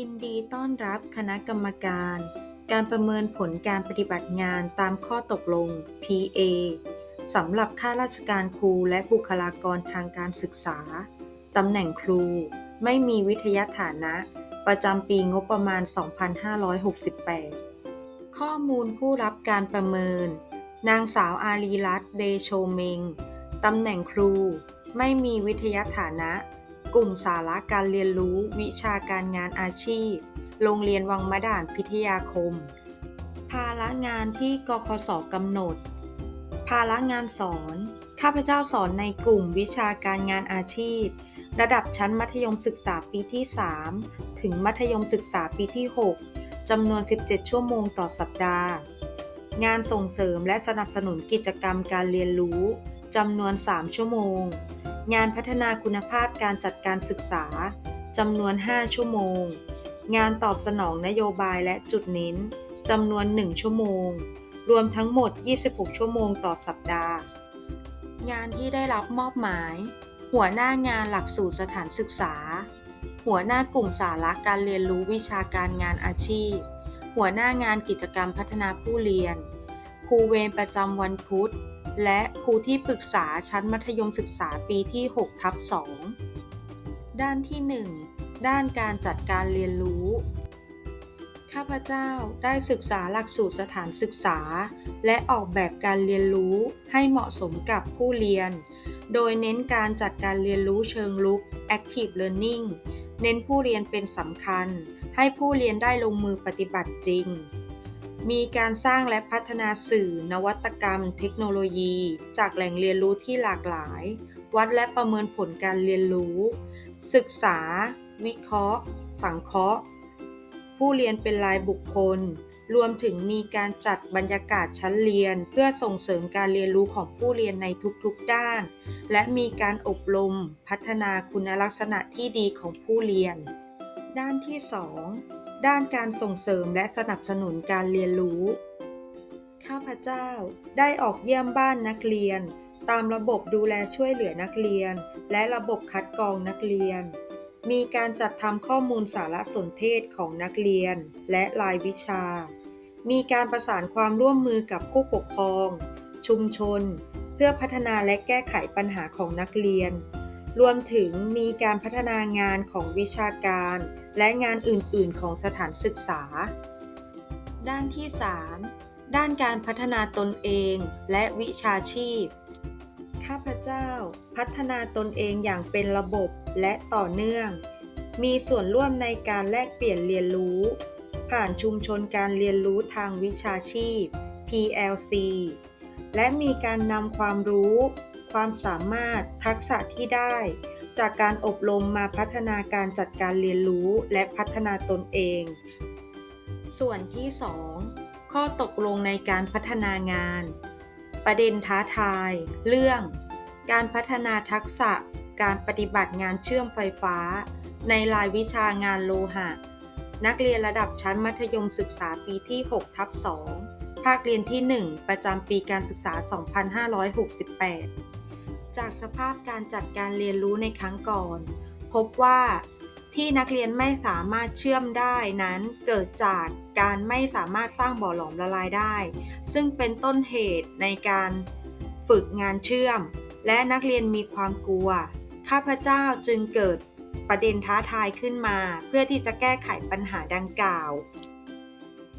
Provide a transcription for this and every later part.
ยินดีต้อนรับคณะกรรมการ การประเมินผลการปฏิบัติงานตามข้อตกลง PA สำหรับข้าราชการครูและบุคลากรทางการศึกษา ตำแหน่งครู ไม่มีวิทยาฐานะ ประจำปีงบประมาณ 2568 ข้อมูลผู้รับการประเมิน นางสาวอารีรัตน์เดโชเมง ตำแหน่งครู ไม่มีวิทยาฐานะ กลุ่มสาระการเรียนรู้ วิชาการงานอาชีพ โรงเรียนวังมะด่านพิทยาคม ภาระงานที่กคสกำหนด ภาระงานสอน ข้าพเจ้าสอนในกลุ่มวิชาการงานอาชีพ ระดับชั้นมัธยมศึกษาปีที่ 3 ถึงมัธยมศึกษาปีที่ 6จำนวน 17 ชั่วโมงต่อสัปดาห์ งานส่งเสริมและสนับสนุนกิจกรรมการเรียนรู้จำนวน 3 ชั่วโมง งานพัฒนาคุณภาพการจัดการศึกษาจำนวน 5 ชั่วโมง งานตอบสนองนโยบายและจุดเน้นจำนวน 1 ชั่วโมง รวมทั้งหมด 26 ชั่วโมงต่อสัปดาห์ งานที่ได้รับมอบหมาย หัวหน้างานหลักสูตรสถานศึกษา หัวหน้ากลุ่มสาระการเรียนรู้วิชาการงานอาชีพ หัวหน้างานกิจกรรมพัฒนาผู้เรียน ครูเวรประจำวันพุธ และครูที่ปรึกษาชั้นมัธยมศึกษาปีที่6ทับ2ด้านที่ 1 ด้านการจัดการเรียนรู้ ข้าพเจ้าได้ศึกษาหลักสูตรสถานศึกษา และออกแบบการเรียนรู้ให้เหมาะสมกับผู้เรียน โดยเน้นการจัดการเรียนรู้เชิงลุก Active Learning เน้นผู้เรียนเป็นสำคัญ ให้ผู้เรียนได้ลงมือปฏิบัติจริง มีการสร้างและพัฒนาสื่อ นวัตกรรม เทคโนโลยี จากแหล่งเรียนรู้ที่หลากหลาย วัดและประเมินผลการเรียนรู้ ศึกษา วิเคราะห์ สังเคราะห์ ผู้เรียนเป็นรายบุคคล รวมถึงมีการจัดบรรยากาศชั้นเรียน เพื่อส่งเสริมการเรียนรู้ของผู้เรียนในทุกๆด้าน และมีการอบรม พัฒนาคุณลักษณะที่ดีของผู้เรียน ด้านที่ 2 ด้านการส่งเสริมและสนับสนุนการเรียนรู้ ข้าพเจ้าได้ออกเยี่ยมบ้านนักเรียน ตามระบบดูแลช่วยเหลือนักเรียน และระบบคัดกรองนักเรียน มีการจัดทำข้อมูลสารสนเทศของนักเรียน และรายวิชา มีการประสานความร่วมมือกับผู้ปกครอง ชุมชน เพื่อพัฒนาและแก้ไขปัญหาของนักเรียน รวมถึงมีการพัฒนางานของวิชาการ และงานอื่น ๆ ของสถานศึกษา ด้านที่ 3 ด้านการพัฒนาตนเองและวิชาชีพ ข้าพเจ้า พัฒนาตนเองอย่างเป็นระบบและต่อเนื่อง มีส่วนร่วมในการแลกเปลี่ยนเรียนรู้ ผ่านชุมชนการเรียนรู้ทางวิชาชีพ PLC และมีการนำความรู้ ความสามารถทักษะที่ได้ จากการอบรมมาพัฒนาการจัดการเรียนรู้และพัฒนาตนเอง ส่วนที่ 2 ข้อตกลงในการพัฒนางาน ประเด็นท้าทาย เรื่อง การพัฒนาทักษะการปฏิบัติงานเชื่อมไฟฟ้า ในรายวิชางานโลหะ นักเรียนระดับชั้นมัธยมศึกษาปีที่6ทับ2ภาคเรียนที่ 1 ประจำปีการศึกษา 2568 จากสภาพการจัดการเรียนรู้ในครั้งก่อน พบว่าที่นักเรียนไม่สามารถเชื่อมได้นั้นเกิดจากการไม่สามารถสร้างบ่อหลอมละลายได้ ซึ่งเป็นต้นเหตุในการฝึกงานเชื่อม และนักเรียนมีความกลัว ข้าพเจ้าจึงเกิดประเด็นท้าทายขึ้นมา เพื่อที่จะแก้ไขปัญหาดังกล่าว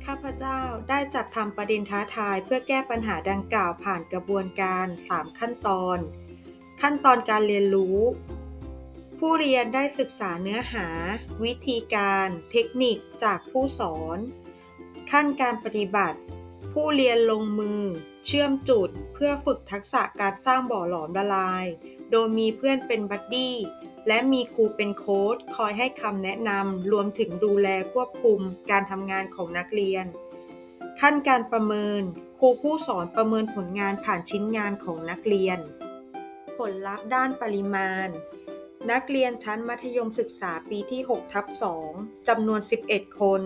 ข้าพเจ้าได้จัดทำประเด็นท้าทายเพื่อแก้ปัญหาดังกล่าวผ่านกระบวนการ 3 ขั้นตอน ขั้นตอนการเรียนรู้ ผู้เรียนได้ศึกษาเนื้อหา วิธีการ เทคนิคจากผู้สอน ขั้นการปฏิบัติ ผู้เรียนลงมือ เชื่อมจุดเพื่อฝึกทักษะการสร้างบ่อหลอมละลาย โดยมีเพื่อนเป็นบัดดี้และมีครูเป็นโค้ชคอยให้คำแนะนำรวมถึงดูแลควบคุมการทำงานของนักเรียน ขั้นการประเมิน ครูผู้สอนประเมินผลงานผ่านชิ้นงานของนักเรียน ผลลัพธ์ด้านปริมาณ นักเรียนชั้นมัธยมศึกษาปีที่6ทับ2จำนวน 11 คน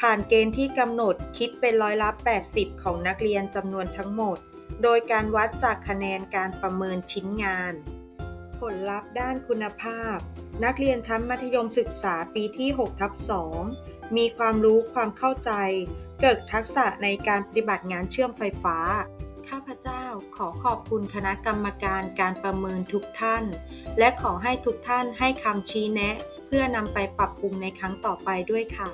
ผ่านเกณฑ์ที่กำหนดคิดเป็นร้อยละ 80 ของนักเรียนจำนวนทั้งหมด โดยการวัดจากคะแนนการประเมินชิ้นงาน ผลลัพธ์ด้านคุณภาพ นักเรียนชั้นมัธยมศึกษาปีที่6ทับ2มีความรู้ความเข้าใจ เกิดทักษะในการปฏิบัติงานเชื่อมไฟฟ้า ข้าพเจ้าขอขอบคุณคณะกรรมการการประเมินทุกท่าน และขอให้ทุกท่านให้คำชี้แนะ เพื่อนำไปปรับปรุงในครั้งต่อไปด้วยค่ะ